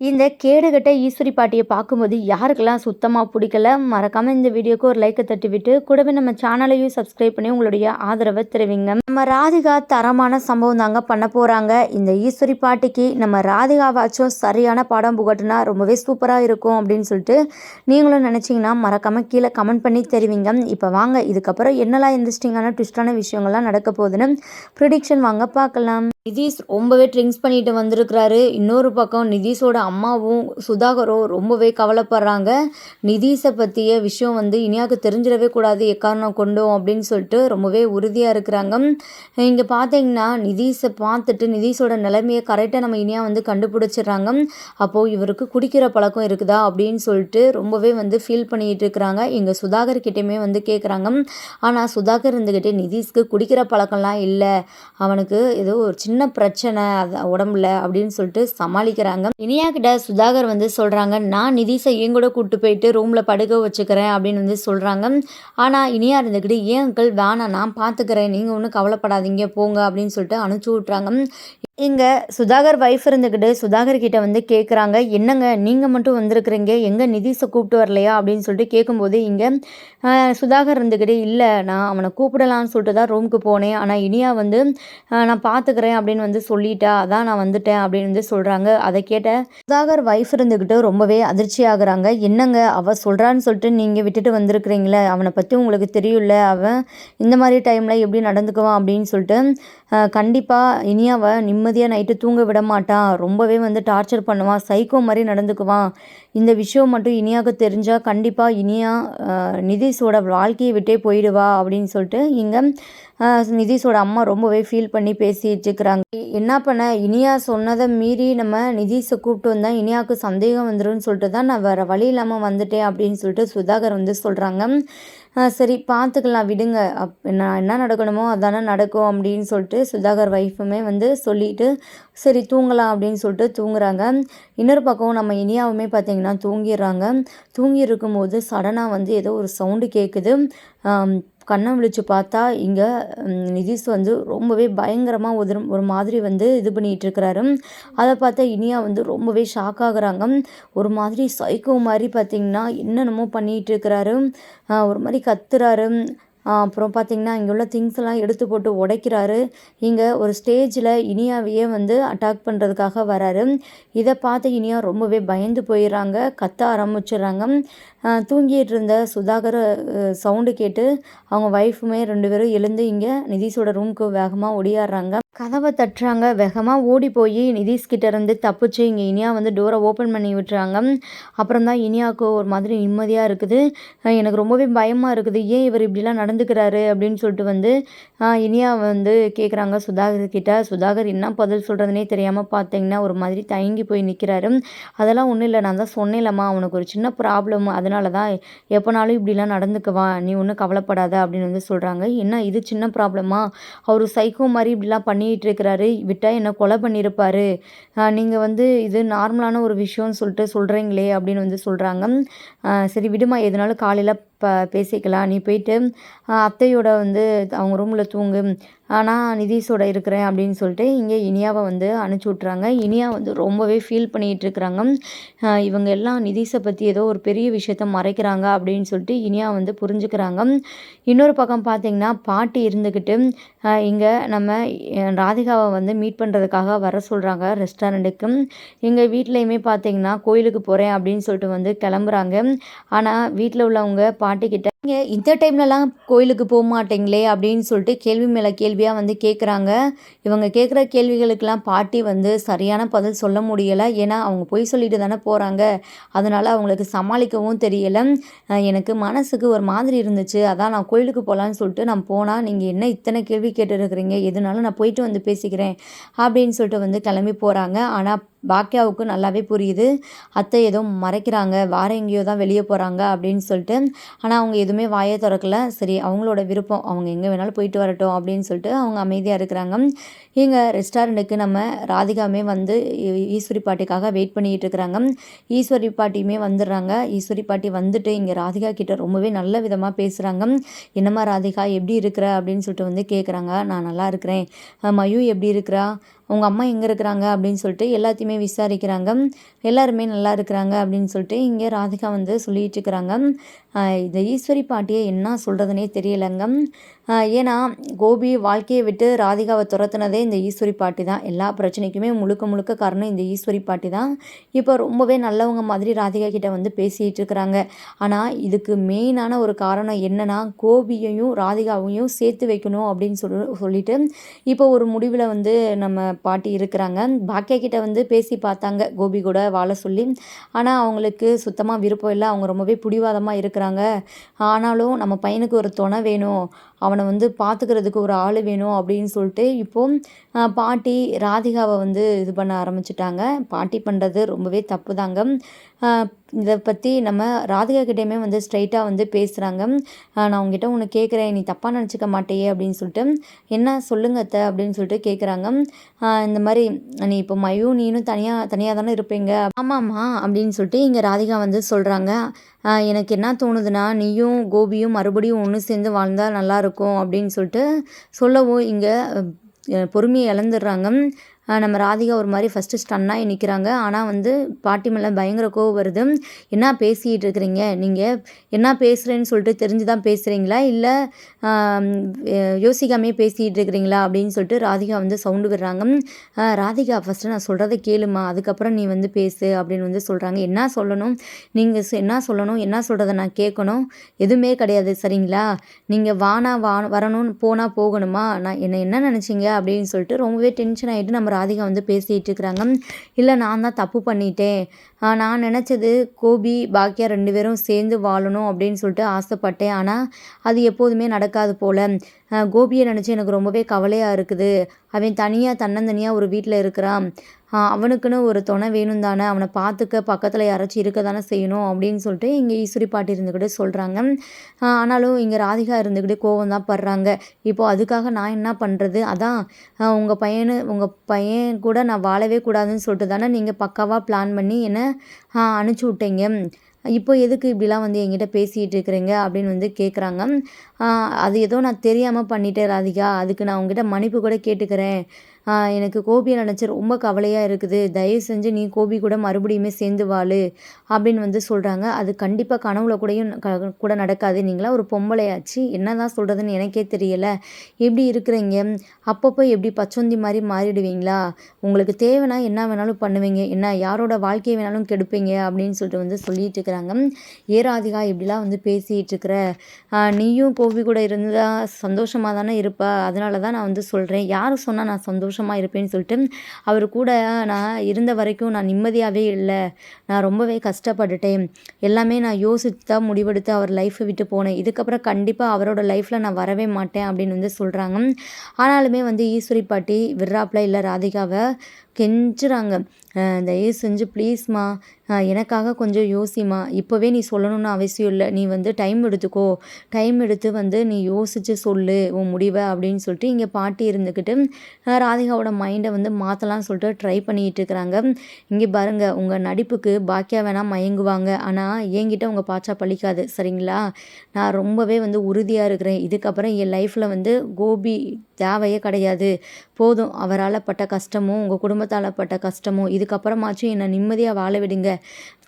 இந்த கேடுகட்ட ஈஸ்வரி பாட்டியை பார்க்கும்போது யாருக்கெல்லாம் சுத்தமாக பிடிக்கல மறக்காமல் இந்த வீடியோக்கு ஒரு லைக்கை தட்டிவிட்டு கூடவே நம்ம சேனலையும் சப்ஸ்கிரைப் பண்ணி உங்களுடைய ஆதரவை தெரிவிங்க. நம்ம ராதிகா தரமான சம்பவம் தாங்க பண்ண போகிறாங்க இந்த ஈஸ்வரி பாட்டிக்கு நம்ம ராதிகாவாச்சும் சரியான பாடம் புகட்டுனா ரொம்பவே சூப்பராக இருக்கும் அப்படின்னு சொல்லிட்டு நீங்களும் நினச்சிங்கன்னா மறக்காமல் கீழே கமெண்ட் பண்ணி தெரிவிங்க. இப்போ வாங்க இதுக்கப்புறம் என்னெல்லாம் இன்ட்ரெஸ்டிங்கான ட்விஸ்டான விஷயங்கள்லாம் நடக்க போகுதுன்னு ப்ரிடிக்ஷன் வாங்க பார்க்கலாம். நிதிஷ் ரொம்பவே ட்ரிங்க்ஸ் பண்ணிட்டு வந்திருக்கிறாரு. இன்னொரு பக்கம் நிதிஷோட அம்மாவும் சுதாகரும் ரொம்பவே கவலைப்படுறாங்க. நிதிஷை பற்றிய விஷயம் வந்து இனியாவுக்கு தெரிஞ்சிடவே கூடாது. எக்காரணம் கொண்டோம் அப்படின்னு சொல்லிட்டு ரொம்பவே உறுதியாக இருக்கிறாங்க. இங்கே பார்த்தீங்கன்னா நிதிஷை பார்த்துட்டு நிதிஷோட நிலைமையை கரெக்டாக நம்ம இனியா வந்து கண்டுபிடிச்சிடுறாங்க. அப்போது இவருக்கு குடிக்கிற பழக்கம் இருக்குதா அப்படின்னு சொல்லிட்டு ரொம்பவே வந்து ஃபீல் பண்ணிகிட்டு இருக்கிறாங்க. எங்கள் சுதாகர் கிட்டேயுமே வந்து கேட்குறாங்க ஆனால் சுதாகர் இருந்துக்கிட்டே நிதிஷ்க்கு குடிக்கிற பழக்கம்லாம் இல்லை. அவனுக்கு ஏதோ ஒரு சின்ன பிரச்சனை உடம்புல அப்படின்னு சொல்லிட்டு சமாளிக்கிறாங்க. இனியா கிட்ட சுதாகர் வந்து சொல்கிறாங்க நான் நிதிஷை என் கூட கூப்பிட்டு போயிட்டு ரூமில் படுக்க வச்சுக்கிறேன் அப்படின்னு வந்து சொல்கிறாங்க ஆனால் இனியா இருந்துக்கிட்டு ஏன் அங்கிள் வேணாம் நான் பார்த்துக்கிறேன் நீங்கள் ஒன்றும் கவலைப்படாதீங்க போங்க அப்படின்னு சொல்லிட்டு அனுப்பிச்சி விட்றாங்க இங்கே சுதாகர் ஒய்ஃப் இருந்துக்கிட்டு சுதாகர் கிட்ட வந்து கேட்குறாங்க என்னங்க நீங்கள் மட்டும் வந்திருக்கிறீங்க எங்கே நிதிஷை கூப்பிட்டு வரலையா? அப்படின்னு சொல்லிட்டு கேட்கும்போது இங்கே சுதாகர் இருந்துக்கிட்டு இல்லை நான் அவனை கூப்பிடலான்னு சொல்லிட்டு தான் ரூமுக்கு போனேன். ஆனால் இனியா வந்து நான் பார்த்துக்கிறேன் அப்படின்னு வந்து சொல்லிட்டா. அதான் நான் வந்துட்டேன் அப்படின்னு வந்து சொல்கிறாங்க அதை கேட்ட சுதாகர் ஒய்ஃப் இருந்துக்கிட்டு ரொம்பவே அதிர்ச்சி ஆகுறாங்க. என்னங்க அவள் சொல்கிறான்னு சொல்லிட்டு நீங்கள் விட்டுட்டு வந்திருக்கிறீங்களே அவனை பற்றி உங்களுக்கு தெரியும்ல அவன் இந்த மாதிரி டைமில் எப்படி நடந்துக்குவான்? அப்படின்னு சொல்லிட்டு கண்டிப்பாக இனியாவை நிம்மதியாக நைட்டு தூங்க விட மாட்டான் ரொம்பவே வந்து டார்ச்சர் பண்ணுவான். சைக்கோ மாதிரி நடந்துக்குவான். இந்த விஷயம் மட்டும் இனியாவுக்கு தெரிஞ்சால் கண்டிப்பாக இனியா நிதிஷோட வாழ்க்கையை விட்டே போயிடுவா அப்படின்னு சொல்லிட்டு இங்கே நிதிஷோட அம்மா ரொம்பவே ஃபீல் பண்ணி பேசிட்டு இருக்கிறாங்க என்ன பண்ண? இனியா சொன்னதை மீறி நம்ம நிதிஷை கூப்பிட்டு வந்தால் இனியாவுக்கு சந்தேகம் வந்துடும் சொல்லிட்டு தான் நான் வேறு வழி இல்லாமல் வந்துட்டேன் அப்படின்னு சொல்லிட்டு சுதாகர் வந்து சொல்கிறாங்க சரி பார்த்துக்கலாம் விடுங்க. அப் நான் என்ன நடக்கணுமோ அதானே நடக்கும் அப்படின்னு சொல்லிட்டு சுதாகர் ஒய்ஃபுமே வந்து சொல்லிவிட்டு சரி தூங்கலாம் அப்படின்னு சொல்லிட்டு தூங்குறாங்க. இன்னொரு பக்கம் நம்ம இனியாவுமே பார்த்திங்கன்னா தூங்கிடுறாங்க. தூங்கி இருக்கும்போது சடனாக வந்து ஏதோ ஒரு சவுண்டு கேட்குது கண்ணை விழிச்சு பார்த்தா இங்கே நிதிஷ் வந்து ரொம்பவே பயங்கரமாக ஒரு ஒரு மாதிரி வந்து இது பண்ணிகிட்ருக்கிறாரு அதை பார்த்தா இனியா வந்து ரொம்பவே ஷாக் ஆகுறாங்க. ஒரு மாதிரி சைக்கோ மாதிரி பார்த்திங்கன்னா என்னென்னமோ பண்ணிகிட்ருக்கிறாரு ஒரு மாதிரி கத்துறாரு. அப்புறம் பார்த்திங்கன்னா இங்கே உள்ள திங்ஸ் எல்லாம் எடுத்து போட்டு உடைக்கிறாரு. இங்கே ஒரு ஸ்டேஜில் இனியாவையே வந்து அட்டாக் பண்ணுறதுக்காக வராரு. இதை பார்த்து இனியா ரொம்பவே பயந்து போயிடுறாங்க கத்த ஆரம்பிச்சிடுறாங்க. தூங்கிட்டு இருந்த சுதாகர் சவுண்டு கேட்டு அவங்க ஒய்ஃபுமே ரெண்டு பேரும் எழுந்து இங்கே நிதிஷோட ரூமுக்கு வேகமாக ஒடியாடுறாங்க கதவை தட்டுறாங்க. வேகமாக ஓடி போய் நிதிஷ்கிட்ட இருந்து தப்பிச்சு. இங்கே இனியா வந்து டோரை ஓப்பன் பண்ணி விட்டுறாங்க. அப்புறம் தான் இனியாவுக்கு ஒரு மாதிரி நிம்மதியாக இருக்குது. எனக்கு ரொம்பவே பயமாக இருக்குது. ஏன் இவர் இப்படிலாம் நடந்துக்கிறாரு அப்படின்னு சொல்லிட்டு வந்து இனியா வந்து கேட்குறாங்க சுதாகர் கிட்ட சுதாகர் என்ன பதில் சொல்கிறதுனே தெரியாமல் பார்த்தீங்கன்னா ஒரு மாதிரி தயங்கி போய் நிற்கிறாரு அதெல்லாம் ஒன்றும் இல்லை. நான் தான் சொன்னேன்லம்மா. அவனுக்கு ஒரு சின்ன ப்ராப்ளம் அதனால தான் எப்போனாலும் இப்படிலாம் நடந்துக்குவா நீ ஒன்றும் கவலைப்படாத. அப்படின்னு வந்து சொல்கிறாங்க என்ன? இது சின்ன ப்ராப்ளமா அவர் சைக்கோ மாதிரி இப்படிலாம் பண்ணி பண்ணிகிட்டு இருக்கிறாரு விட்டால் என்ன கொலை பண்ணியிருப்பாரு. நீங்கள் வந்து இது நார்மலான ஒரு விஷயம்னு சொல்லிட்டு சொல்கிறீங்களே அப்படின்னு வந்து சொல்கிறாங்க சரி விடுமா எதுனாலும் காலையில் ப பேசிக்கலாம். நீ போயிட்டு அத்தையோட வந்து அவங்க ரூமில் தூங்கு. ஆனால் நிதிஷோட இருக்கிறேன் அப்படின்னு சொல்லிட்டு இங்கே இனியாவை வந்து அனுப்பிச்சி விட்றாங்க இனியா வந்து ரொம்பவே ஃபீல் பண்ணிகிட்டு இருக்கிறாங்க. இவங்க எல்லாம் நிதிஷை பற்றி ஏதோ ஒரு பெரிய விஷயத்த மறைக்கிறாங்க அப்படின்னு சொல்லிட்டு இனியா வந்து புரிஞ்சுக்கிறாங்க. இன்னொரு பக்கம் பார்த்திங்கன்னா பாட்டி இருந்துக்கிட்டு இங்கே நம்ம ராதிகாவை வந்து மீட் பண்ணுறதுக்காக வர சொல்கிறாங்க ரெஸ்டாரண்ட்டுக்கு எங்கள் வீட்லேயுமே பார்த்திங்கன்னா கோயிலுக்கு போகிறேன் அப்படின்னு சொல்லிட்டு வந்து கிளம்புறாங்க. ஆனால் வீட்டில் உள்ளவங்க பாட்டிக்கிட்ட நீங்கள் இந்த டைம்லலாம் கோயிலுக்கு போக மாட்டீங்களே அப்படின்னு சொல்லிட்டு கேள்வி மேலே கேள்வியாக வந்து கேட்குறாங்க இவங்க கேட்குற கேள்விகளுக்கெல்லாம் பாட்டி வந்து சரியான பதில் சொல்ல முடியலை. ஏன்னா அவங்க பொய் சொல்லிட்டு தானே போகிறாங்க அதனால் அவங்களுக்கு சமாளிக்கவும் தெரியலை. எனக்கு மனசுக்கு ஒரு மாதிரி இருந்துச்சு. அதான் நான் கோயிலுக்கு போகலான்னு சொல்லிட்டு நான் போனால் நீங்கள் என்ன இத்தனை கேள்வி கேட்டுருக்குறீங்க? எதுனாலும் நான் போயிட்டு வந்து பேசிக்கிறேன் அப்படின்னு சொல்லிட்டு வந்து கிளம்பி போகிறாங்க ஆனால் பாக்கியாவுக்கு நல்லாவே புரியுது. அத்தை ஏதோ மறைக்கிறாங்க. வார எங்கேயோ தான் வெளியே போகிறாங்க அப்படின்னு சொல்லிட்டு. ஆனால் அவங்க எதுவும் வாயை திறக்கல. சரி அவங்களோட விருப்பம் அவங்க எங்கே வேணாலும் போயிட்டு வரட்டும் அப்படின்னு சொல்லிட்டு அவங்க அமைதியாக இருக்கிறாங்க. இங்கே ரெஸ்டாரண்ட்டுக்கு நம்ம ராதிகாமே வந்து ஈஸ்வரி பாட்டிக்காக வெயிட் பண்ணிகிட்டு இருக்கிறாங்க. ஈஸ்வரி பாட்டியுமே வந்துடுறாங்க. ஈஸ்வரி பாட்டி வந்துட்டு இங்கே ராதிகா கிட்ட ரொம்பவே நல்ல விதமாக பேசுகிறாங்க என்னம்மா ராதிகா எப்படி இருக்கிற அப்படின்னு சொல்லிட்டு வந்து கேட்குறாங்க நான் நல்லா இருக்கிறேன். மயு எப்படி இருக்கிறா? உங்கள் அம்மா எங்கே இருக்கிறாங்க அப்படின்னு சொல்லிட்டு எல்லாத்தையுமே விசாரிக்கிறாங்க. எல்லாருமே நல்லா இருக்கிறாங்க அப்படின்னு சொல்லிட்டு இங்கே ராதிகா வந்து சொல்லிகிட்டு இருக்கிறாங்க. இந்த ஈஸ்வரி பாட்டியை என்ன சொல்கிறதுனே தெரியலைங்க. ஏன்னா கோபி வாழ்க்கையை விட்டு ராதிகாவை துரத்துனதே இந்த ஈஸ்வரி பாட்டி தான். எல்லா பிரச்சனைக்குமே முழுக்க முழுக்க காரணம் இந்த ஈஸ்வரி பாட்டி தான். இப்போ ரொம்பவே நல்லவங்க மாதிரி ராதிகா கிட்ட வந்து பேசிகிட்டு இருக்கிறாங்க. ஆனால் இதுக்கு மெயினான ஒரு காரணம் என்னன்னா கோபியையும் ராதிகாவையும் சேர்த்து வைக்கணும் அப்படின்னு சொல்லி சொல்லிட்டு இப்போ ஒரு முடிவில் வந்து நம்ம பாட்டி இருக்கிறாங்க. பாக்கியா கிட்ட வந்து பேசி பார்த்தாங்க. கோபி கூட வாழ சொல்லி. ஆனால் அவங்களுக்கு சுத்தமாக விருப்பம் இல்லை. அவங்க ரொம்பவே பிடிவாதமாக இருக்கிறாங்க. ஆனாலும் நம்ம பையனுக்கு ஒரு துணை வேணும். அவனை வந்து பார்த்துக்கிறதுக்கு ஒரு ஆள் வேணும் அப்படின்னு சொல்லிட்டு இப்போ பாட்டி ராதிகாவை வந்து இது பண்ண ஆரம்பிச்சிட்டாங்க. பாட்டி பண்ணுறது ரொம்பவே தப்பு தாங்க இதை பற்றி நம்ம ராதிகா கிட்டேயுமே வந்து ஸ்ட்ரைட்டாக வந்து பேசுகிறாங்க நான் உங்ககிட்ட ஒன்று கேட்குறேன் நீ தப்பாக நினச்சிக்க மாட்டேயே அப்படின்னு சொல்லிட்டு என்ன சொல்லுங்க அத்தை? அப்படின்னு சொல்லிட்டு கேட்குறாங்க இந்த மாதிரி நீ இப்போ மயும் நீனும் தனியாக தனியாக தானே இருப்பீங்க? ஆமாம்மா அப்படின்னு சொல்லிட்டு இங்கே ராதிகா வந்து சொல்கிறாங்க எனக்கு என்ன தோணுதுன்னா நீயும் கோபியும் மறுபடியும் ஒன்று சேர்ந்து வாழ்ந்தால் நல்லாயிருக்கும் அப்படின்னு சொல்லிட்டு சொல்லவும் இங்கே பொறுமையை இழந்துடுறாங்க. நம்ம ராதிகா ஒரு மாதிரி ஃபஸ்ட்டு ஸ்டன்னாகி நிற்கிறாங்க ஆனால் வந்து பாட்டி மேலே பயங்கர கோவம் வருது. என்ன பேசிகிட்டு இருக்கிறீங்க? நீங்கள் என்ன பேசுகிறேன்னு சொல்லிட்டு தெரிஞ்சு தான் பேசுகிறீங்களா இல்லை யோசிக்காமே பேசிகிட்டு இருக்கிறீங்களா? அப்படின்னு சொல்லிட்டு ராதிகா வந்து சவுண்டு விடுறாங்க. ராதிகா ஃபஸ்ட்டு நான் சொல்கிறத கேளுமா? அதுக்கப்புறம் நீ வந்து பேசு அப்படின்னு வந்து சொல்கிறாங்க என்ன சொல்லணும்? நீங்கள் என்ன சொல்லணும்? என்ன சொல்கிறத நான் கேட்கணும்? எதுவுமே கிடையாது சரிங்களா? நீங்கள் வானா வா வரணும் போனால் போகணுமா? நான் என்ன என்ன நினச்சிங்க? அப்படின்னு சொல்லிட்டு ரொம்பவே டென்ஷன் ஆகிட்டு நம்ம ராதிகா வந்து பேசிகிட்டு இருக்கிறாங்க இல்லை நான் தான் தப்பு பண்ணிட்டேன். நான் நினச்சது கோபி பாக்கியா ரெண்டு பேரும் சேர்ந்து வாழணும் அப்படின்னு சொல்லிட்டு ஆசைப்பட்டேன். ஆனால் அது எப்போதுமே நடக்காது போல். கோபியை நினச்சி எனக்கு ரொம்பவே கவலையாக இருக்குது. அவன் தனியாக தன்னந்தனியாக ஒரு வீட்டில் இருக்கிறான். அவனுக்குன்னு ஒரு துணை வேணும் தானே அவனை பார்த்துக்க பக்கத்தில் யாராச்சும் இருக்க தானே செய்யணும் அப்படின்னு சொல்லிட்டு இங்கே ஈஸ்வரி பாட்டி இருந்துக்கிட்டு சொல்கிறாங்க ஆனாலும் இங்கே ராதிகா இருந்துக்கிட்டு கோவம் தான் படுறாங்க. இப்போது அதுக்காக நான் என்ன பண்ணுறது அதான் உங்கள் பையனு உங்கள் பையன் கூட நான் வாழவே கூடாதுன்னு சொல்லிட்டு தானே நீங்கள் பக்காவாக பிளான் பண்ணி என்னை அனுப்பிச்சி விட்டீங்க. இப்போ எதுக்கு இப்படிலாம் வந்து என்கிட்ட பேசிகிட்டு இருக்கிறீங்க அப்படின்னு வந்து கேட்குறாங்க அது ஏதோ நான் தெரியாமல் பண்ணிட்டேன் ராதிகா. அதுக்கு நான் உங்ககிட்ட மன்னிப்பு கூட கேட்டுக்கிறேன். எனக்கு கோபியை நினச்சி ரொம்ப கவலையாக இருக்குது. தயவு செஞ்சு நீ கோபி கூட மறுபடியுமே சேர்ந்து வாழு அப்படின்னு வந்து சொல்கிறாங்க அது கண்டிப்பாக கனவுல கூடயும் கூட நடக்காது. நீங்களா ஒரு பொம்பளையாச்சு. என்ன தான் சொல்கிறதுன்னு எனக்கே தெரியலை. எப்படி இருக்கிறீங்க? அப்பப்போ எப்படி பச்சொந்தி மாதிரி மாறிடுவீங்களா? உங்களுக்கு தேவைன்னா என்ன வேணாலும் பண்ணுவீங்க. என்ன யாரோட வாழ்க்கையை வேணாலும் கெடுப்பீங்க அப்படின்னு சொல்லிட்டு வந்து சொல்லிட்டு இருக்கிறாங்க. ஏ ராதிகா இப்படிலாம் வந்து பேசிகிட்டு இருக்கிற நீயும் கோபி கூட இருந்தால் சந்தோஷமாக தானே இருப்ப. அதனால தான் நான் வந்து சொல்கிறேன் யார் சொன்னால் நான் சந்தோஷம் சந்தோஷமாக இருப்பேன்னு சொல்லிட்டு அவர் கூட நான் இருந்த வரைக்கும் நான் நிம்மதியாகவே இல்லை. நான் ரொம்பவே கஷ்டப்பட்டுட்டேன். எல்லாமே நான் யோசித்து தான் முடிவெடுத்து அவர் லைஃப்பை விட்டு போனேன். இதுக்கப்புறம் கண்டிப்பாக அவரோட லைஃப்பில் நான் வரவே மாட்டேன் அப்படின்னு வந்து சொல்கிறாங்க ஆனாலுமே வந்து ஈஸ்வரி பாட்டி விர்ராப்ல இல்லை ராதிகாவை கெஞ்சுறாங்க. தயவு செஞ்சு ப்ளீஸ்மா. எனக்காக கொஞ்சம் யோசிமா இப்போவே நீ சொல்லணும்னு அவசியம் இல்லை. நீ வந்து டைம் எடுத்துக்கோ. டைம் எடுத்து வந்து நீ யோசித்து சொல்லு. உன் முடிவை அப்படின்னு சொல்லிட்டு இங்கே பாட்டி இருந்துக்கிட்டு ராதிகாவோட மைண்டை வந்து மாற்றலாம்னு சொல்லிட்டு ட்ரை பண்ணிகிட்டு இருக்கிறாங்க. இங்கே பாருங்கள் உங்கள் நடிப்புக்கு பாக்கியா வேணால் மயங்குவாங்க. ஆனால் என்கிட்ட உங்கள் பாச்சா பழிக்காது. சரிங்களா? நான் ரொம்பவே வந்து உறுதியாக இருக்கிறேன். இதுக்கப்புறம் என் லைஃப்பில் வந்து கோபி தேவையே கிடையாது. போதும். அவரால் பட்ட கஷ்டமும் உங்கள் குடும்பத்தால் பட்ட கஷ்டமும் இது இதுக்கப்புறமாச்சும் என்னை நிம்மதியாக வாழ விடுங்க.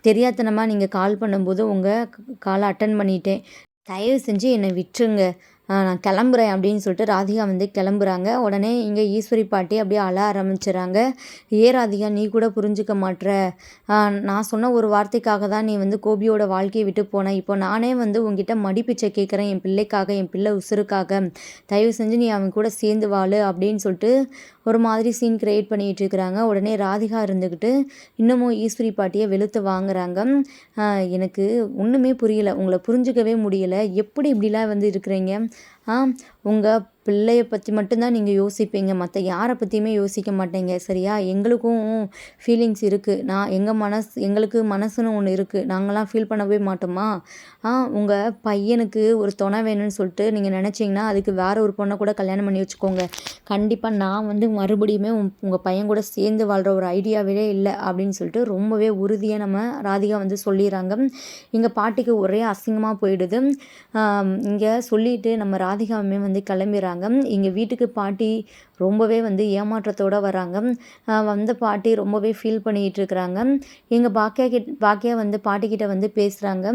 தெரியாதனமாக நீங்கள் கால் பண்ணும்போது உங்கள் காலை அட்டன் பண்ணிட்டேன். தயவு செஞ்சு என்னை விட்டுருங்க. நான் கிளம்புறேன் அப்படின்னு சொல்லிட்டு ராதிகா வந்து கிளம்புறாங்க. உடனே இங்கே ஈஸ்வரி பாட்டி அப்படியே அழ ஆரம்பிச்சிடுறாங்க ஏ ராதிகா நீ கூட புரிஞ்சுக்க மாட்ற. நான் சொன்ன ஒரு வார்த்தைக்காக தான் நீ வந்து கோபியோட வாழ்க்கையை விட்டு போன. இப்போ நானே வந்து உங்ககிட்ட மடிப்பிச்சை கேட்குறேன். என் பிள்ளைக்காக என் பிள்ளை உசுருக்காக. தயவு செஞ்சு நீ அவன் கூட சேர்ந்து வாழு அப்படின்னு சொல்லிட்டு ஒரு மாதிரி சீன் கிரியேட் பண்ணிகிட்டு இருக்கிறாங்க. உடனே ராதிகா இருந்துக்கிட்டு இன்னமும் ஈஸ்வரி பாட்டியை வெளுத்து வாங்குறாங்க. எனக்கு ஒன்றுமே புரியல. உங்களை புரிஞ்சுக்கவே முடியல. எப்படி இப்படிலாம் வந்து இருக்கிறீங்க? ஆ உங்கள் பிள்ளைய பற்றி மட்டும்தான் நீங்கள் யோசிப்பீங்க. மற்ற யாரை பற்றியுமே யோசிக்க மாட்டீங்க. சரியா? எங்களுக்கும் ஃபீலிங்ஸ் இருக்குது நான் எங்கள் மனசு எங்களுக்கு மனசுன்னு ஒன்று இருக்குது நாங்களாம் ஃபீல் பண்ணவே மாட்டோமா? ஆ உங்கள் பையனுக்கு ஒரு துணை வேணும்னு சொல்லிட்டு நீங்கள் நினச்சிங்கன்னா அதுக்கு வேற ஒரு பொண்ணை கூட கல்யாணம் பண்ணி வச்சுக்கோங்க. கண்டிப்பாக நான் வந்து மறுபடியுமே உங்கள் பையன் கூட சேர்ந்து வாழ்கிற ஒரு ஐடியாவே இல்லை அப்படின்னு சொல்லிட்டு ரொம்பவே உறுதியாக நம்ம ராதிகா வந்து சொல்லிடுறாங்க. எங்கள் பாட்டிக்கு ஒரே அசிங்கமாக போயிடுது. இங்கே சொல்லிட்டு நம்ம ராதிகாவுமே வந்து கிளம்பிடுறாங்க இங்கே வீட்டுக்கு பாட்டி ரொம்பவே வந்து ஏமாற்றத்தோடு வராங்க. வந்த பாட்டி ரொம்பவே ஃபீல் பண்ணிகிட்டு இருக்கிறாங்க. எங்கள் பாக்கியா கிட் பாக்கியா வந்து பாட்டிக்கிட்ட வந்து பேசுகிறாங்க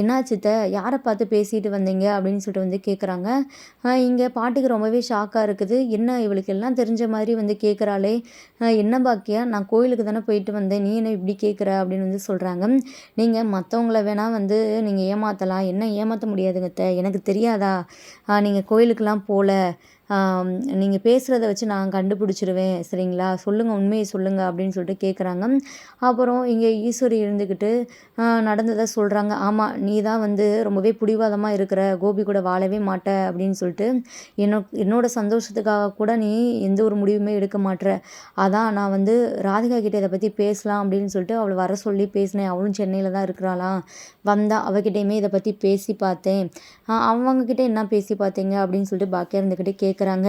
என்னாச்சுத்த யாரை பார்த்து பேசிட்டு வந்தீங்க? அப்படின்னு சொல்லிட்டு வந்து கேட்குறாங்க இங்கே பாட்டிக்கு ரொம்பவே ஷாக்காக இருக்குது. என்ன இவளுக்கு எல்லாம் தெரிஞ்ச மாதிரி வந்து கேட்குறாளே என்ன பாக்கியா? நான் கோயிலுக்கு தானே போயிட்டு வந்தேன். நீ என்ன இப்படி கேட்குற அப்படின்னு வந்து சொல்கிறாங்க நீங்கள் மற்றவங்கள வேணால் வந்து நீங்கள் ஏமாற்றலாம் என்ன ஏமாற்ற முடியாதுங்க எனக்கு தெரியாதா? நீங்கள் கோயிலுக்கெலாம் போகல நீங்கள் பேசுகிறத வச்சு நான் கண்டுபிடிச்சிருவேன் சரிங்களா? சொல்லுங்கள் உண்மையை சொல்லுங்கள் அப்படின்னு சொல்லிட்டு கேட்குறாங்க அப்புறம் இங்கே ஈஸ்வரி இருந்துக்கிட்டு நடந்ததை சொல்கிறாங்க ஆமாம் நீ தான் வந்து ரொம்பவே பிடிவாதமாக இருக்கிற கோபி கூட வாழவே மாட்ட அப்படின்னு சொல்லிட்டு என்னோ என்னோட சந்தோஷத்துக்காக கூட நீ எந்த ஒரு முடிவுமே எடுக்க மாட்டுற அதான் நான் வந்து ராதிகா கிட்டே இதை பற்றி பேசலாம் அப்படின்னு சொல்லிட்டு அவளை வர சொல்லி பேசினேன். அவளும் சென்னையில் தான் இருக்கிறாளாம் வந்தா அவகிட்டையுமே இதை பற்றி பேசி பார்த்தேன். அவங்கக்கிட்ட என்ன பேசி பார்த்தீங்க அப்படின்னு சொல்லிட்டு பாக்கியா இருந்துக்கிட்டே கே கேட்குறாங்க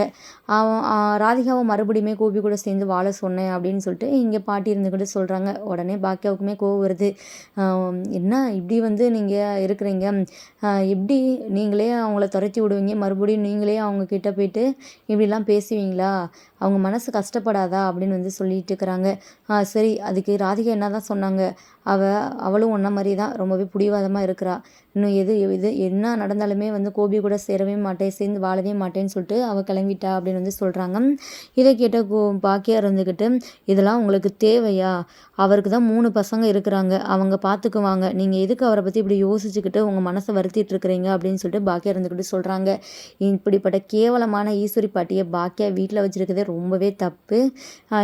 அவன் ராதிகாவை மறுபடியுமே கோபி கூட சேர்ந்து வாழ சொன்னேன் அப்படின்னு சொல்லிட்டு இங்கே பாட்டி இருந்துக்கிட்டு சொல்கிறாங்க உடனே பாக்கியாவுக்குமே கோவம் வருது. என்ன இப்படி வந்து நீங்கள் இருக்கிறீங்க? எப்படி நீங்களே அவங்கள துரத்தி விடுவீங்க? மறுபடியும் நீங்களே அவங்க கிட்ட போயிட்டு இப்படிலாம் பேசுவீங்களா? அவங்க மனசு கஷ்டப்படாதா? அப்படின்னு வந்து சொல்லிட்டு இருக்கிறாங்க. சரி அதுக்கு ராதிகா என்ன தான் சொன்னாங்க? அவள் அவளும் ஒன்றை மாதிரி தான் ரொம்பவே பிடிவாதமாக இருக்கிறா. இன்னும் எது எது என்ன நடந்தாலுமே வந்து கோபி கூட சேரவே மாட்டேன் சேர்ந்து வாழவே மாட்டேன்னு சொல்லிட்டு அவள் கிளம்பிட்டா அப்படின்னு வந்து சொல்கிறாங்க இதை கேட்ட கோ பாக்கியா இருந்துக்கிட்டு இதெல்லாம் உங்களுக்கு தேவையா? அவருக்கு தான் மூணு பசங்க இருக்கிறாங்க. அவங்க பார்த்துக்குவாங்க நீங்கள் எதுக்கு அவரை பற்றி இப்படி யோசிச்சுக்கிட்டு உங்கள் மனசை வருத்திட்டு இருக்கிறீங்க அப்படின்னு சொல்லிட்டு பாக்கியா இருந்துக்கிட்டு சொல்கிறாங்க இப்படிப்பட்ட கேவலமான ஈஸ்வரி பாட்டியை பாக்கியா வீட்டில் வச்சுருக்கதே ரொம்பவே தப்பு.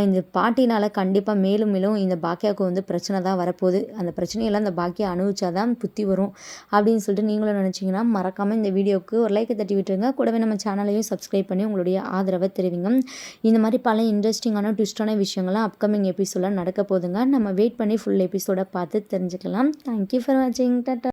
இந்த பாட்டினால் கண்டிப்பாக மேலும் மேலும் இந்த பாக்கியாவுக்கு வந்து பிரச்சனை தான் வரப்போகுது. அந்த பிரச்சனையெல்லாம் அந்த பாக்கியை அனுபவிச்சாதான் புத்தி வரும் அப்படின்னு சொல்லிட்டு நீங்களும் நினச்சிங்கன்னா மறக்காமல் இந்த வீடியோவுக்கு ஒரு லைக்கை தட்டி விட்டுருங்க. கூடவே நம்ம சேனலையும் சப்ஸ்கிரைப் பண்ணி உங்களுடைய ஆதரவை தெரிவிங்க. இந்த மாதிரி பல இன்ட்ரெஸ்டிங்கான ட்விஸ்டான விஷயங்கள்லாம் அப்கமிங் எபிசோடில் நடக்க போதுங்க நம்ம வெயிட் பண்ணி ஃபுல் எபிசோடை பார்த்து தெரிஞ்சுக்கலாம். தேங்க்யூ ஃபார் வாட்சிங் டாட்டா